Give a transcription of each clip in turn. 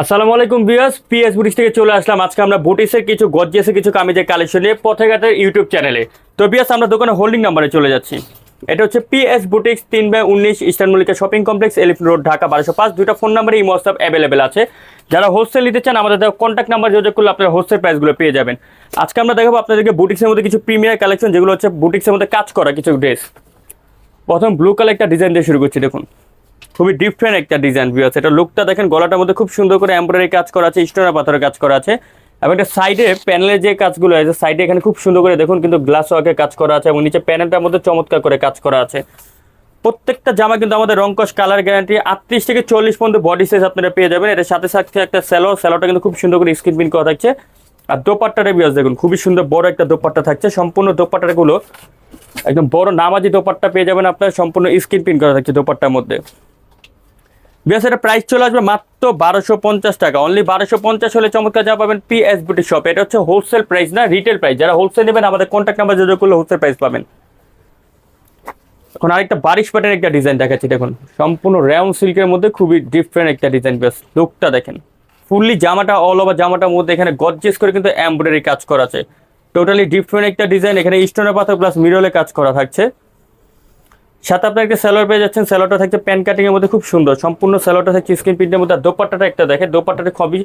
আসসালামু আলাইকুম বিয়াস PS boutiques থেকে চলে আসলাম। আজকে আমরা বুটিক্সের কিছু গজ্জেসের কিছু কামিজের কালেকশন নিয়ে পথেঘাটের ইউটিউব চ্যানেলে তো বিয়াস আমরা দোকানে হোল্ডিং নাম্বারে চলে যাচ্ছি। এটা হচ্ছে পিএস বুটিক্স তিন বাই উনিশ Eastern Mallika Shopping Complex Elephant Road, Dhaka বারোশো পাঁচ। দুইটা ফোন নাম্বারে এই মহস্তাব অ্যাভেলেবেল আছে। যারা হোলসেল নিতে চান, আমাদের কন্ট্যাক্ট নাম্বার যোগাযোগ করলে আপনারা হোলসেল প্রাইসগুলো পেয়ে যাবেন। আজকে আমরা দেখাবো আপনাদেরকে বুটিক্সের মধ্যে কিছু প্রিমিয়ার কালেকশন যেগুলো হচ্ছে বুটিক্সের মধ্যে কাজ করা কিছু ড্রেস প্রথম ব্লু কালার একটা ডিজাইন দিয়ে শুরু করছি, দেখুন। খুবই ডিফারেন্ট একটা ডিজাইন ভিউ আছে। এটা লুকটা দেখেন, গলাটার মধ্যে খুব সুন্দর করে এমব্রয়ডারি কাজ করা আছে, স্টোনের পাথরের কাজ করা আছে। এবং এটা সাইডে প্যানেলের যে কাজগুলো আছে সাইডে এখানে খুব সুন্দর করে দেখুন, কিন্তু গ্লাস ওয়ার্কের কাজ করা আছে এবং নিচে প্যানেলটার মধ্যে চমৎকার করে কাজ করা আছে। প্রত্যেকটা জামা কিন্তু আমাদের রংকশ কালার গ্যারান্টি আটত্রিশ থেকে চল্লিশ পর্যন্ত বডি সাইজ আপনারা পেয়ে যাবেন। এটার সাথে সাথে একটা স্যালো স্যালোটা কিন্তু খুব সুন্দর করে স্ক্রিন প্রিন্ট করা থাকছে। আর দোপাট্টাটা বিয়াস দেখুন, খুবই সুন্দর বড় একটা দোপাট্টা থাকছে। সম্পূর্ণ দোপাট্টাগুলো একদম বড় নামাজি দোপাট্টা পেয়ে যাবেন আপনার, সম্পূর্ণ স্ক্রিন প্রিন্ট করা থাকছে দোপাট্টার মধ্যে। বিয়াস এটা প্রাইস চলে আসবে মাত্র বারোশো পঞ্চাশ টাকা। অনলি বারোশো পঞ্চাশ হলে চমৎকার যা পাবেন পিএস বিউটি শপ এটা হচ্ছে হোলসেল প্রাইস না রিটেল প্রাইস যারা হোলসেল নেবেন, আমাদের কন্ট্যাক্ট নাম্বার যোগাযোগ করলে হোলসেল প্রাইস পাবেন। এখন আরেকটা বারিশ প্যাটের একটা ডিজাইন দেখাচ্ছি, দেখুন। সম্পূর্ণ র্যাউন্ড সিল্কের মধ্যে খুবই ডিফারেন্ট একটা ডিজাইন বেশ লুকটা দেখেন। ফুললি জামাটা অল ওভার জামাটার মধ্যে এখানে গজ্জেস করে কিন্তু এমব্রয়ডারি কাজ করা আছে। টোটালি ডিফারেন্ট একটা ডিজাইন এখানে স্টোনের পাথর প্লাস মিরলে কাজ করা থাকছে। সাথে আপনার একটা স্যালোয়ার পেয়ে যাচ্ছেন। স্যালোয়ারটা থাকছে প্যান কাটিংয়ের মধ্যে খুব সুন্দর। সম্পূর্ণ স্যালোয়ারটা থাকছে স্ক্রিন প্রিন্টের মধ্যে। দোপাট্টাটা একটা দেখে দোপাট্টাটা খুবই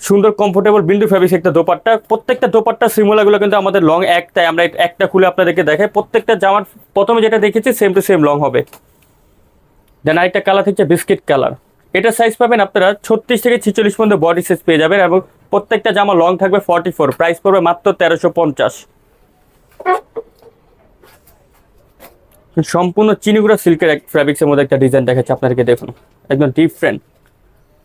সুন্দর কমফোর্টেবল বিন্দু ফ্যাব্রিক্স একটা দোপাট্টা। প্রত্যেকটা দোপাট্টা সিমোলাগুলো কিন্তু আমাদের লং একটাই আমরা একটা খুলে আপনাদেরকে দেখাই। প্রত্যেকটা জামার প্রথমে যেটা দেখেছি সেম টু সেম লং হবে। দেন আরেকটা কালার থাকছে বিস্কিট কালার এটা সাইজ পাবেন আপনারা ছত্রিশ থেকে ছিচল্লিশ পর্যন্ত বডি সাইজ পেয়ে যাবেন এবং প্রত্যেকটা জামা লং থাকবে ফর্টি ফোর প্রাইস পড়বে মাত্র তেরোশো পঞ্চাশ। সম্পূর্ণ চিনিগুড়া সিল্কের এক ফ্যাব্রিক্সের মধ্যে একটা ডিজাইন দেখাচ্ছে আপনাদেরকে, দেখুন। একদম ডিফারেন্ট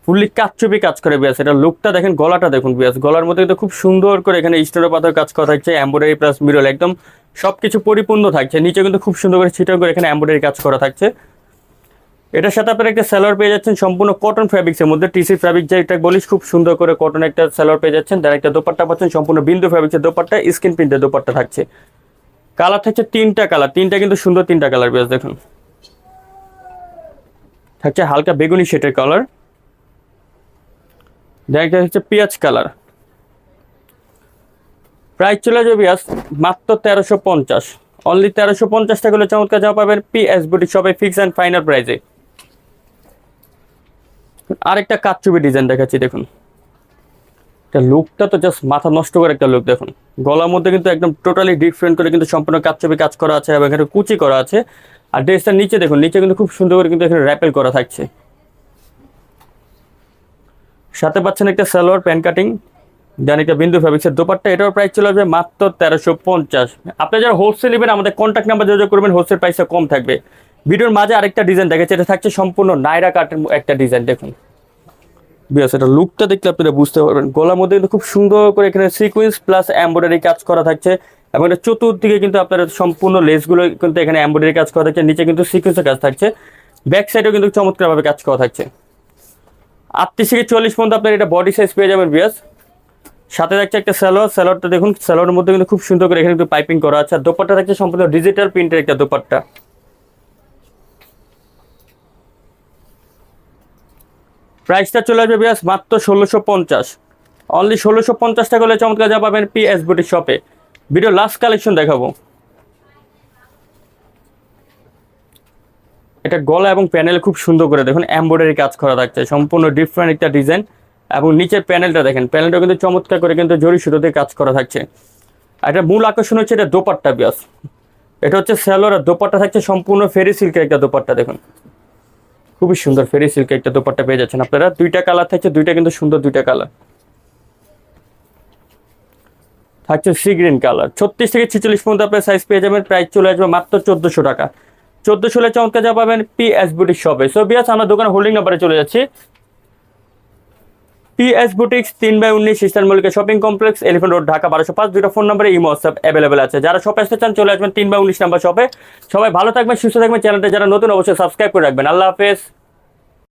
ফুললি কাচ্চুপি কাজ করে বিয়াস, এটা লুকটা দেখেন, গলাটা দেখুন বিয়াস। গলার মধ্যে কিন্তু খুব সুন্দর করে এখানে স্টোনের পাথর কাজ করা থাকছে এম্ব্রয়ডারি প্লাস মিরল একদম সব কিছু পরিপূর্ণ থাকছে। নিচে কিন্তু খুব সুন্দর করে ছিটার করে এখানে এম্ব্রয়ডারি কাজ করা থাকছে। এটার সাথে আপনারা একটা স্যালোয়ার পেয়ে যাচ্ছেন, সম্পূর্ণ কটন ফ্যাব্রিক্সের মধ্যে। টিসি ফ্যাব্রিক যেটা বলিস, খুব সুন্দর করে কটন একটা স্যালোয়ার পেয়ে যাচ্ছেন। তার একটা দোপাট্টা পাচ্ছেন, সম্পূর্ণ বিন্দু ফ্যাব্রিক্সের দোপাট্টা স্কিন প্রিন্টের দোপাট্টা থাকছে। কালার থাকছে তিনটা কালার, তিনটা কিন্তু সুন্দর তিনটা কালার বেশ দেখুন। থাকছে হালকা বেগুনি শেটের কালার। দেখা হচ্ছে পেঁয়াজ কালার। প্রাইস চলে যাবে বিয়াস মাত্র তেরোশো পঞ্চাশ। অনলি তেরোশো পঞ্চাশ টাকা হলে চমৎকার যাওয়া পাবেন পিএস বুটি সবাই ফিক্স অ্যান্ড ফাইনাল প্রাইসে আরেকটা কাচ্চুবি ডিজাইন দেখাচ্ছি দেখুন। এটা লুকটা তো জাস্ট মাথা নষ্ট করে একটা লুক দেখুন। গলার মধ্যে কিন্তু একদম টোটালি ডিফারেন্ট করে কিন্তু সম্পূর্ণ কাচ্চুবি কাজ করা আছে এবং এখানে কুচি করা আছে। আর ড্রেসটার নিচে দেখুন, নিচে কিন্তু খুব সুন্দর করে কিন্তু এখানে র্যাপেল করা থাকছে। সাথে পাচ্ছেন একটা সালোয়ার প্যান কাটিং দেন একটা বিন্দু ফ্যাব্রিক্সের দোপাট্টা। এটার প্রাইস চলে আসবে মাত্র তেরোশো পঞ্চাশ। আপনি যারা হোলসেল নেবেন, আমাদের কন্ট্যাক্ট নাম্বার যোগাযোগ করবেন হোলসেল প্রাইসটা কম থাকবে। ভিডিওর মাঝে আরেকটা ডিজাইন দেখাচ্ছে, এটা থাকছে সম্পূর্ণ নাইরা কাটের একটা ডিজাইন দেখুন। বিয়াস এটা লুকটা দেখলে আপনারা বুঝতে পারবেন। গলার মধ্যে কিন্তু খুব সুন্দর করে এখানে সিকুয়েন্স প্লাস এমব্রয়ডারি কাজ করা থাকছে। এবং এটা চতুর্দিকে কিন্তু আপনারা সম্পূর্ণ লেসগুলো কিন্তু এখানে এমব্রয়ডারি কাজ করা থাকছে। নিচে কিন্তু সিকুয়েন্সের কাজ থাকছে। ব্যাক সাইডেও কিন্তু চমৎকারভাবে কাজ করা থাকছে। আটত্রিশ থেকে চল্লিশ পর্যন্ত আপনার এটা বডি সাইজ পেয়ে যাবেন বিয়াস সাথে থাকছে একটা স্যালোয়ার স্যালোয়ারটা দেখুন স্যালোয়ারের মধ্যে কিন্তু খুব সুন্দর করে এখানে কিন্তু পাইপিং করা আছে। আর দোপাট্টা থাকছে সম্পূর্ণ ডিজিটাল প্রিন্টের একটা দোপাট্টা। প্রাইসটা চলে আসবে বিয়াস মাত্র ষোলোশো পঞ্চাশ। অনলি ষোলোশো পঞ্চাশ টাকা হলে চমৎকার যা পাবেন পি এস বুটি শপে ভিডিও লাস্ট কালেকশন দেখাবো। এটা গলা এবং প্যানেল খুব সুন্দর করে দেখুন এমব্রয়ডারি কাজ করা থাকছে, সম্পূর্ণ ডিফারেন্ট একটা ডিজাইন এবং নিচের প্যানেলটা দেখেন প্যানেলটা কিন্তু চমৎকার করে কিন্তু জরি সুতোতে কাজ করা থাকছে। আর এটা মূল আকর্ষণ হচ্ছে এটা দোপাট্টা বিয়াস। এটা হচ্ছে স্যালোর আর দোপাট্টা থাকছে, সম্পূর্ণ ফেরি সিল্কের একটা দোপাট্টা দেখুন। খুবই সুন্দর ফেরি সিল্ক একটা দোপাট্টা পেয়ে যাচ্ছেন আপনারা। দুইটা কালার থাকছে, দুইটা কিন্তু সুন্দর দুইটা কালার থাকছে সি গ্রিন কালার ছত্রিশ থেকে ছিচল্লিশ পর্যন্ত আপনার সাইজ পেয়ে যাবেন প্রাইস চলে আসবে মাত্র চোদ্দোশো টাকা। চোদ্দোশো চমৎকার যা পাবেন পি এস বুটিক শপে সো বিয়াস, আমরা দোকানে হোল্ডিং নাম্বারে চলে যাচ্ছি। পি এস বুটিক্স তিন বাই উনিশ Eastern Mallika Shopping Complex, Elephant Road, Dhaka বারোশো পাঁচ দুটো ফোন নম্বরে ইমো, হোয়াটসঅ্যাপ অ্যাভেলেবেল আছে। যারা শপে আসতে চান, চলে আসবেন তিন বাই উনিশ নাম্বার শপে সবাই ভালো থাকবেন, সুস্থ থাকবেন। চ্যানেলটা যারা নতুন, অবশ্যই সাবস্ক্রাইব করে রাখবেন। আল্লাহ হাফেজ।